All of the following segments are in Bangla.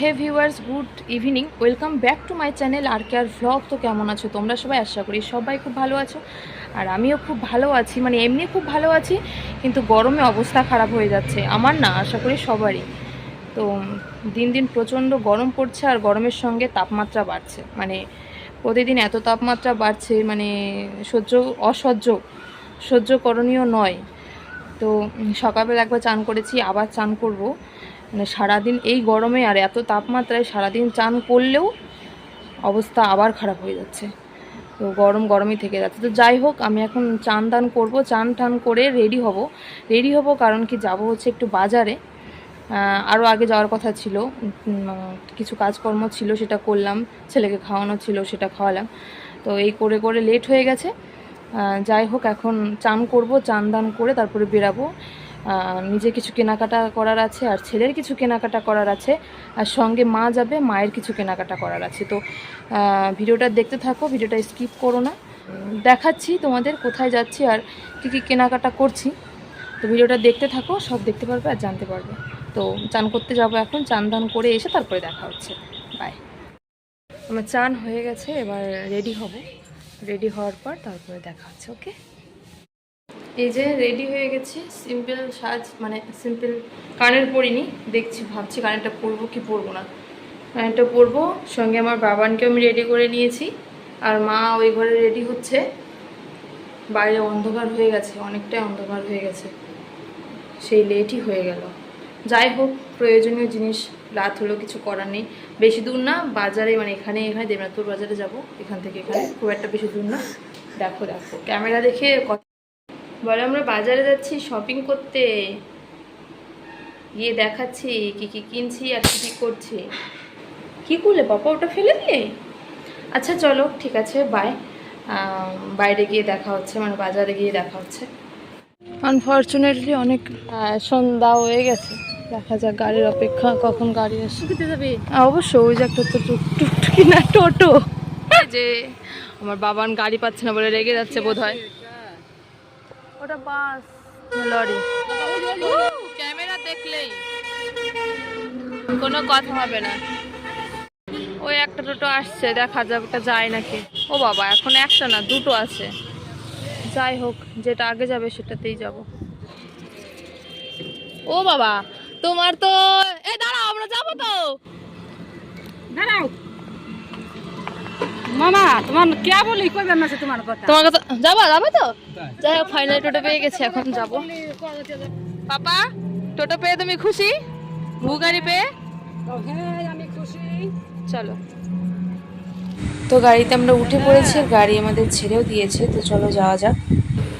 Hey viewers, good evening. Welcome back to my channel R K R vlog তো কেমন আছো? তোমরা সবাই আশা করি সবাই খুব ভালো আছো। আর আমিও খুব ভালো আছি মানে এমনি খুব ভালো আছি, কিন্তু গরমে অবস্থা খারাপ হয়ে যাচ্ছে। আমার না, আশা করি সবারই। তো দিন দিন প্রচণ্ড গরম পড়ছে আর গরমের সঙ্গে তাপমাত্রা বাড়ছে। মানে প্রতিদিন এত তাপমাত্রা বাড়ছে মানে সহ্য, অসহ্য সহ্য করণীয় নয়। তো সকালবেলা একবার চান করেছি, আবার চান করব। মানে সারাদিন এই গরমে আর এত তাপমাত্রায় সারাদিন চান করলেও অবস্থা আবার খারাপ হয়ে যাচ্ছে। তো গরম গরমই থেকে যাচ্ছে। তো যাই হোক, আমি এখন চান টান করব। চান টান করে রেডি হব। রেডি হব কারণ কি যাব হচ্ছে একটু বাজারে। আরও আগে যাওয়ার কথা ছিল। কিছু কাজকর্ম ছিল, সেটা করলাম। ছেলেকে খাওয়ানো ছিল, সেটা খাওয়ালাম। তো এই করে করে লেট হয়ে গেছে। যাই হোক, এখন চান করব, চান দান করে তারপরে বেরাবো। নিজে কিছু কেনাকাটা করার আছে আর ছেলের কিছু কেনাকাটা করার আছে আর সঙ্গে মা যাবে, মায়ের কিছু কেনাকাটা করার আছে। তো ভিডিওটা দেখতে থাকো, ভিডিওটা স্কিপ করো না। দেখাচ্ছি তোমাদের কোথায় যাচ্ছি আর কী কী কেনাকাটা করছি। তো ভিডিওটা দেখতে থাকো, সব দেখতে পারবে আর জানতে পারবে। তো চান করতে যাব এখন, চান দান করে এসে তারপরে দেখা হচ্ছে। বাই আমার চান হয়ে গেছে, এবার রেডি হব। রেডি হওয়ার পর তারপরে দেখা হচ্ছে ওকে এই যে রেডি হয়ে গেছি সিম্পল সাজ মানে সিম্পল কানের পরিনি, দেখছি, ভাবছি কানেরটা পরবো কি পরবো না। কানেরটা পরবো, সঙ্গে আমার বাবানকেও আমি রেডি করে নিয়েছি, আর মা ওই ঘরে রেডি হচ্ছে। বাইরে অন্ধকার হয়ে গেছে, অনেকটাই অন্ধকার হয়ে গেছে। সেই লেটই হয়ে গেল। যাই হোক, প্রয়োজনীয় জিনিস, রাত হলো, কিছু করার নেই। বেশি দূর না, বাজারে মানে এখানে এখানে দেবনাথপুর বাজারে যাব, এখান থেকে এখানে। খুব একটা বেশি দূর না। দেখো দেখো। ক্যামেরা দেখে বলে আমরা বাজারে যাচ্ছি শপিং করতে। গিয়ে দেখাচ্ছি কি কি কিনছি আর কি কি করছি। কি করলে পাপা ওটা ফেলে দিলে? আচ্ছা চলো ঠিক আছে বাই বাইরে গিয়ে দেখা হচ্ছে মানে বাজারে গিয়ে দেখা হচ্ছে। আনফর্চুনেটলি অনেক সন্ধ্যা হয়ে গেছে। দেখা যাক গাড়ির অপেক্ষা কখন গাড়ি আসে। যাবে? অবশ্যই ওই যে একটা তো টুকটুকি না টোটো। যে আমার বাবান গাড়ি পাচ্ছে না বলে রেগে যাচ্ছে বোধ হয় ওটা বাস। লরি। ক্যামেরা দেখলেই কোনো কথা হবে না। ওই একটা টোটো আসছে দেখা যাবে ওটা যায় নাকি? ও বাবা এখন একটা না দুটো আছে। যাই হোক যেটা আগে যাবে সেটাতেই যাব। ও বাবা তোমার তো এই দাঁড়াও আমরা যাব তো। দাঁড়াও। মামা তোমার কে বলি? কইবেন না সে তোমার কথা? তোমার কথা যাবা যাবে তো? যাই হোক ফাইনালি টোটো পেয়ে গেছি এখন যাব। পাপা টোটো পেয়ে তুমি খুশি? ভু গাড়ি পেয়ে? হ্যাঁ আমি খুশি। চলো। তো গাড়িতে আমরা উঠে পড়েছি গাড়ি আমাদের ছেড়েও দিয়েছে তো চলো যাওয়া যাক।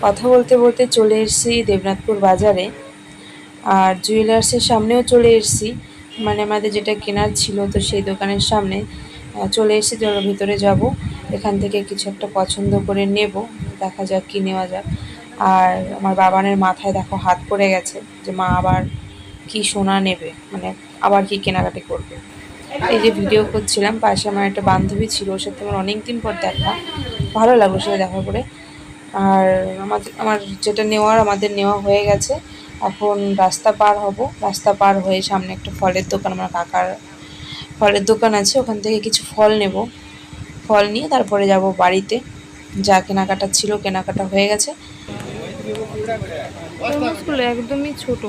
কথা বলতে বলতে চলে এসেছি দেবনাথপুর বাজারে আর জুয়েলার্সের সামনেও চলে এসেছি। মানে আমাদের যেটা কেনার ছিল তো সেই দোকানের সামনে। চলে এসেছি ভিতরে যাব, এখান থেকে কিছু একটা পছন্দ করে নেব, দেখা যাক কি নেওয়া যাক। আর আমার বাবানের মাথায় দেখো হাত পড়ে গেছে যে মা আবার কি সোনা নেবে মানে আবার কি কেনাকাটি করবে। এই যে ভিডিও করছিলাম, পাশে আমার একটা বান্ধবী ছিল, ওর সাথে আমার অনেকদিন পর দেখা। ভালো লাগল সেটা দেখা করে। আর আমাদের, আমার যেটা নেওয়ার, আমাদের নেওয়া হয়ে গেছে। এখন রাস্তা পার হব। রাস্তা পার হয়ে সামনে একটা ফলের দোকান, আমার কাকার ফলের দোকান আছে ওখান থেকে কিছু ফল নেব। ফল নিয়ে তারপরে যাব বাড়িতে। যা কেনাকাটা ছিল কেনাকাটা হয়ে গেছে। একদমই ছোট।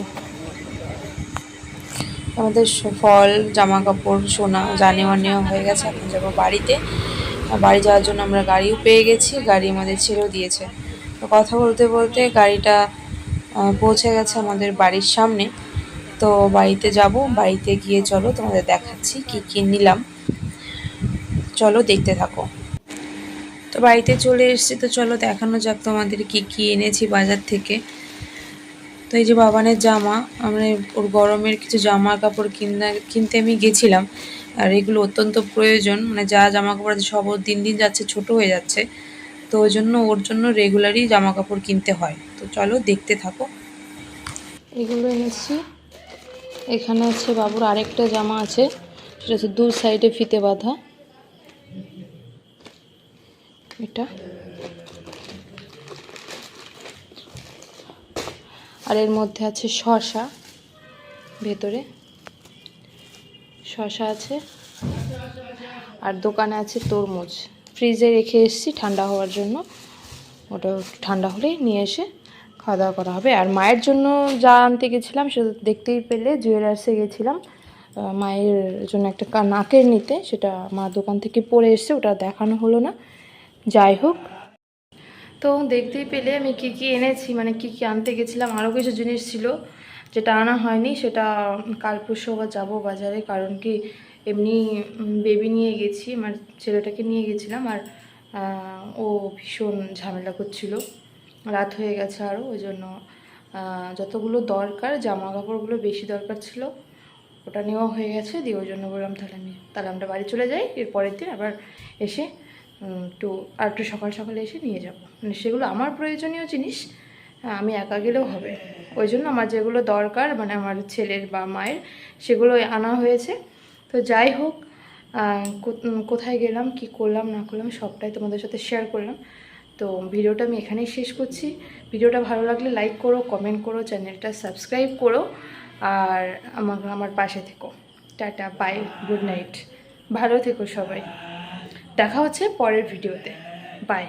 আমাদের ফল জামা কাপড় সোনা যা নেওয়া নেওয়া হয়ে গেছে। এখন যাব বাড়িতে। আর বাড়ি যাওয়ার জন্য আমরা গাড়িও পেয়ে গেছি। গাড়ি আমাদের ছেড়েও দিয়েছে। তো কথা বলতে বলতে গাড়িটা পৌঁছে গেছে আমাদের বাড়ির সামনে। তো বাড়িতে যাব, বাড়িতে গিয়ে চলো, তোমাদের দেখাচ্ছি কি কি নিলাম। চলো দেখতে থাকো। তো বাড়িতে চলে এসেছি, তো চলো দেখানো যাক তোমাদের কি কি এনেছি বাজার থেকে। তো এই যে বাবানের জামা আমরা ওর গরমের কিছু জামা কাপড় কিনা কিনতে আমি গেছিলাম। আর এগুলো অত্যন্ত প্রয়োজন মানে যা জামা কাপড় আছে সব দিন দিন যাচ্ছে, ছোট হয়ে যাচ্ছে। তো ওই জন্য ওর জন্য রেগুলারই জামা কাপড় কিনতে হয়। তো চলো দেখতে থাকো। এগুলো এনেছি। এখানে আছে বাবুর আরেকটা জামা আছে, সেটা হচ্ছে দু সাইডে ফিতে বাঁধা। এটা। আর এর মধ্যে আছে শসা ভেতরে। শশা আছে। আর দোকানে আছে তরমুজ। ফ্রিজে রেখে এসেছি ঠান্ডা হওয়ার জন্য। ওটা ঠান্ডা হলেই নিয়ে এসে খাওয়া দাওয়া করা হবে। আর মায়ের জন্য যা আনতে গেছিলাম, সেটা দেখতেই পেলে জুয়েলার্সে গেছিলাম। মায়ের জন্য একটা নাকের নিতে, সেটা মা দোকান থেকে পরে এসছে, ওটা দেখানো হলো না। যাই হোক। তো দেখতেই পেলে আমি কি কি এনেছি মানে কি কি আনতে গেছিলাম আরও কিছু জিনিস ছিল যেটা আনা হয়নি, সেটা কাল পরশু আবার যাব বাজারে, কারণ কি এমনি বেবি নিয়ে গেছি, আমার ছেলেটাকে নিয়ে গেছিলাম, আর ও ভীষণ ঝামেলা করছিল। রাত হয়ে গেছে আরও ওই জন্য যতগুলো দরকার জামা কাপড়গুলো বেশি দরকার ছিল ওটা নেওয়া হয়ে গেছে দিয়ে ওই জন্য বললাম তাহলে আমি তাহলে আমরা বাড়ি চলে যাই এর পরের দিন আবার এসে একটু আর একটু সকাল সকালে এসে নিয়ে যাব। মানে সেগুলো আমার প্রয়োজনীয় জিনিস হ্যাঁ, আমি একা গেলেও হবে। ওই জন্য আমার যেগুলো দরকার মানে আমার ছেলের বা মায়ের সেগুলো আনা হয়েছে। তো যাই হোক কোথায় গেলাম কি করলাম না করলাম সবটাই তোমাদের সাথে শেয়ার করলাম। তো ভিডিওটা আমি এখানেই শেষ করছি। ভিডিওটা ভালো লাগলে লাইক করো কমেন্ট করো চ্যানেলটা সাবস্ক্রাইব করো, আর আমার আমার পাশে থেকো। টাটা বাই গুড নাইট ভালো থেকো সবাই। দেখা হচ্ছে পরের ভিডিওতে। বাই